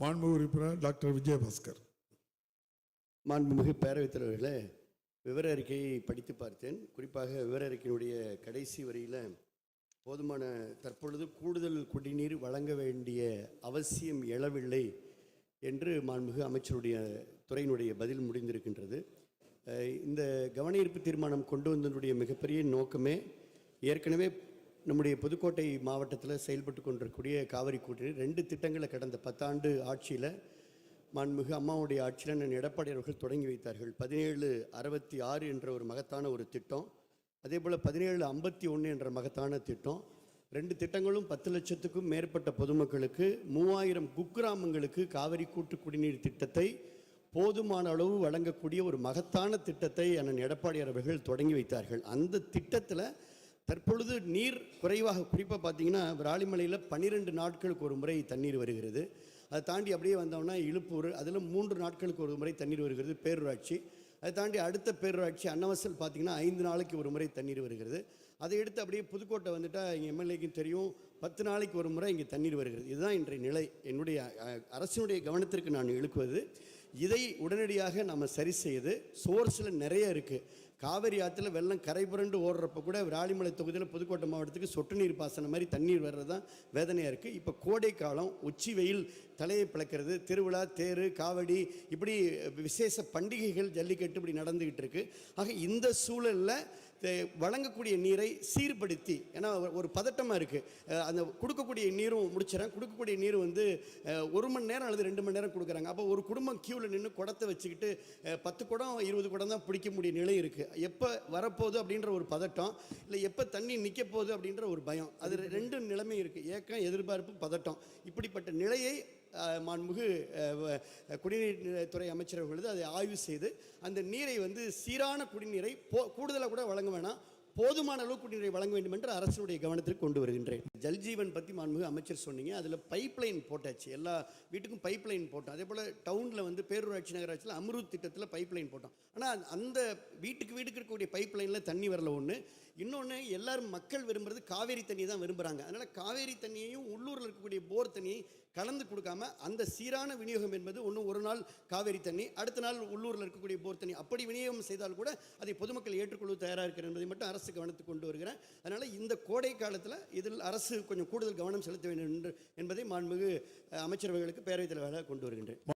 மாண்பு உறுப்பினர் டாக்டர் விஜயபாஸ்கர். மாண்புமிகு பேரவைத் தலைவர்களே விவர அறிக்கையை படித்து பார்த்தேன். குறிப்பாக விவர அறிக்கையினுடைய கடைசி வரியில் போதுமான தற்பொழுது கூடுதல் குடிநீர் வழங்க வேண்டிய அவசியம் எழவில்லை என்று மாண்புமிகு அமைச்சருடைய துறையினுடைய பதில் முடிந்திருக்கின்றது. இந்த கவனஈர்ப்பு தீர்மானம் கொண்டு வந்ததனுடைய மிகப்பெரிய நோக்கமே ஏற்கனவே நம்முடைய புதுக்கோட்டை மாவட்டத்தில் செயல்பட்டு கொண்டிருக்கக்கூடிய காவிரி கூட்டணி ரெண்டு திட்டங்களை கடந்த பத்தாண்டு ஆட்சியில் மாண்புமிகு அம்மாவுடைய ஆட்சியில் நான் எடப்பாடி அவர்கள் தொடங்கி வைத்தார்கள். பதினேழு அறுபத்தி ஆறு என்ற ஒரு மகத்தான ஒரு திட்டம். அதே போல் பதினேழு ஐம்பத்தி ஒன்று என்ற மகத்தான திட்டம். ரெண்டு திட்டங்களும் பத்து லட்சத்துக்கும் மேற்பட்ட பொதுமக்களுக்கு மூவாயிரம் குக்கிராமங்களுக்கு காவிரி கூட்டு குடிநீர் திட்டத்தை போதுமான அளவு வழங்கக்கூடிய ஒரு மகத்தான திட்டத்தை அண்ணன் எடப்பாடி அவர்கள் தொடங்கி வைத்தார்கள். அந்த திட்டத்தில் தற்பொழுது நீர் குறைவாக குறிப்பாக பார்த்தீங்கன்னா விராலிமலையில் பன்னிரெண்டு நாட்களுக்கு ஒரு முறை தண்ணீர் வருகிறது. அதை தாண்டி அப்படியே வந்தோம்னா இழுப்பூர் அதில் மூன்று நாட்களுக்கு ஒரு முறை தண்ணீர் வருகிறது பேரூராட்சி. அதை தாண்டி அடுத்த பேரூராட்சி அன்னவசல் பார்த்தீங்கன்னா ஐந்து நாளைக்கு ஒரு முறை தண்ணீர் வருகிறது. அதை எடுத்து அப்படியே புதுக்கோட்டை வந்துட்டால் எங்கள் எம்எல்ஏக்கும் தெரியும் பத்து நாளைக்கு ஒரு முறை இங்கே தண்ணீர் வருகிறது. இதுதான் இன்றைய நிலை. என்னுடைய அரசினுடைய கவனத்திற்கு நான் இழுக்குவது. இதை உடனடியாக நம்ம சரி செய்து சோர்ஸில் நிறைய இருக்குது காவேரி ஆற்றுல வெள்ளம் கரை புரண்டு ஓடுறப்ப கூட விராலிமலை தொகுதியில் புதுக்கோட்டை மாவட்டத்துக்கு சொட்டு நீர் பாசனம் மாதிரி தண்ணீர் வர்றது தான் வேதனையாக இருக்குது இப்போ கோடை காலம் உச்சி வெயில் தலையை பிளக்கிறது திருவிழா தேர் காவடி இப்படி விசேஷ பண்டிகைகள் ஜல்லிக்கட்டு இப்படி நடந்துக்கிட்டு இருக்குது ஆக இந்த சூழலில் வழங்கக்கூடிய நீரை சீர்படுத்தி ஏன்னா ஒரு- பதட்டமாக இருக்குது அந்த கொடுக்கக்கூடிய நீரும் முடிச்சிடறேன் கொடுக்கக்கூடிய நீர் வந்து ஒரு மணி நேரம் அல்லது ரெண்டு மணி நேரம் கொடுக்குறாங்க. அப்போ ஒரு குடும்பம் கியூவில் நின்று குடத்தை வச்சுக்கிட்டு பத்து குடம் இருபது குடம் தான் பிடிக்க முடிய நிலை இருக்குது எப்போ வரப்போகுது அப்படின்ற ஒரு பதட்டம் இல்லை எப்போ தண்ணி நிற்க போகுது அப்படின்ற ஒரு பயம். அது ரெண்டு நிலைமை இருக்குது ஏக்கம் எதிர்பார்ப்பு பதட்டம். இப்படிப்பட்ட நிலையை மாண்புமிகு குடிநீர் துறை அமைச்சர் அவர்களது அதை ஆய்வு செய்து அந்த நீரை வந்து சீரான குடிநீரை போ கூடுதலாக கூட வழங்க வேணாம். போதுமான அளவு குடிநீரை வழங்க வேண்டும் என்று அரசினுடைய கவனத்திற்கு கொண்டு வருகின்றேன். ஜல்ஜீவன் பற்றி மாண்புமிகு அமைச்சர் சொன்னீங்க. அதில் பைப்லைன் போட்டாச்சு. எல்லா வீட்டுக்கும் பைப்லைன் போட்டோம். அதே போல் டவுனில் வந்து பேரூராட்சி நகராட்சியில் அமருத் திட்டத்தில் பைப்லைன் போட்டோம். ஆனால் அந்த வீட்டுக்கு வீட்டுக்கு இருக்கக்கூடிய பைப்லைனில் தண்ணி வரல ஒன்று இன்னொன்று எல்லாரும் மக்கள் விரும்புறது காவேரி தண்ணி தான் விரும்புகிறாங்க அதனால் காவேரி தண்ணியையும் உள்ளூரில் இருக்கக்கூடிய போர் தண்ணியை கலந்து கொடுக்காம அந்த சீரான விநியோகம் என்பது ஒன்று ஒரு நாள் காவேரி தண்ணி அடுத்த நாள் உள்ளூரில் இருக்கக்கூடிய போர் தண்ணி. அப்படி விநியோகம் செய்தால் கூட அதை பொதுமக்கள் ஏற்றுக்கொள்ள தயாராக இருக்கிற என்பதை மட்டும் அரசு கவனத்துக்கு கொண்டு வருகிறேன். அதனால் இந்த கோடை காலத்தில் இதில் அரசு கொஞ்சம் கூடுதல் கவனம் செலுத்த வேண்டும் என்று என்பதை மாண்புமிகு அமைச்சரவைகளுக்கு பேரவைத் தலைவராக கொண்டு வருகின்றேன்.